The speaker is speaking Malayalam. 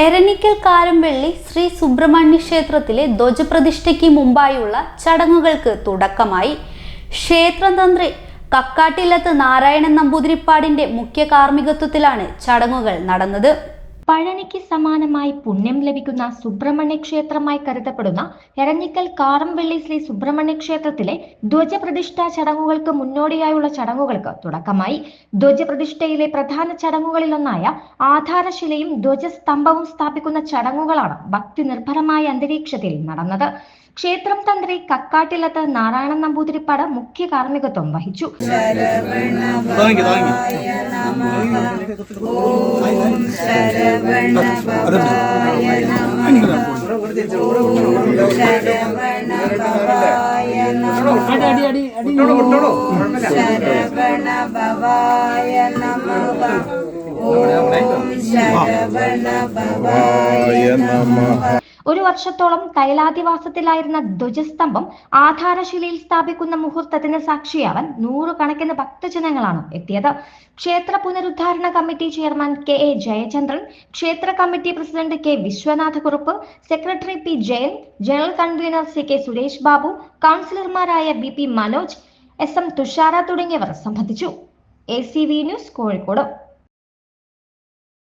എരനിക്കൽ കാരംവെള്ളി ശ്രീ സുബ്രഹ്മണ്യ ക്ഷേത്രത്തിലെ ധ്വജപ്രതിഷ്ഠയ്ക്ക് മുമ്പായുള്ള ചടങ്ങുകൾക്ക് തുടക്കമായി. ക്ഷേത്രതന്ത്രി കക്കാട്ടില്ലത്ത് നാരായണൻ നമ്പൂതിരിപ്പാടിന്റെ മുഖ്യ കാർമ്മികത്വത്തിലാണ് ചടങ്ങുകൾ നടന്നത്. പഴനിക്ക് സമാനമായി പുണ്യം ലഭിക്കുന്ന സുബ്രഹ്മണ്യ ക്ഷേത്രമായി കരുതപ്പെടുന്ന എരഞ്ഞിക്കൽ കാറംവെള്ളി ശ്രീ സുബ്രഹ്മണ്യ ക്ഷേത്രത്തിലെ ധ്വജപ്രതിഷ്ഠാ ചടങ്ങുകൾക്ക് മുന്നോടിയായുള്ള ചടങ്ങുകൾക്ക് തുടക്കമായി. ധ്വജപ്രതിഷ്ഠയിലെ പ്രധാന ചടങ്ങുകളിലൊന്നായ ആധാരശിലയും ധ്വജസ്തംഭവും സ്ഥാപിക്കുന്ന ചടങ്ങുകളാണ് ഭക്തി നിർഭരമായ അന്തരീക്ഷത്തിൽ നടന്നത്. ക്ഷേത്രം തന്ത്രി കക്കാട്ടിലത്ത് നാരായണൻ നമ്പൂതിരിപ്പാട് മുഖ്യ കാർമ്മികത്വം വഹിച്ചു. ശരവണ ഭവായ അടി ഒരു വർഷത്തോളം തൈലാധിവാസത്തിലായിരുന്ന ധ്വജസ്തംഭം ആധാരശിലയിൽ സ്ഥാപിക്കുന്ന മുഹൂർത്തത്തിന് സാക്ഷിയാവാൻ നൂറുകണക്കിന് ഭക്തജനങ്ങളാണ് എത്തിയത്. ക്ഷേത്ര പുനരുദ്ധാരണ committee chairman K A Jayachandran ക്ഷേത്ര committee president K Viswanatha Kurup secretary P Jayan general convener C K Suresh Babu കൗൺസിലർമാരായ B P Manoj S M Thushara തുടങ്ങിയവർ സംബന്ധിച്ചു. A C V news Kozhikode.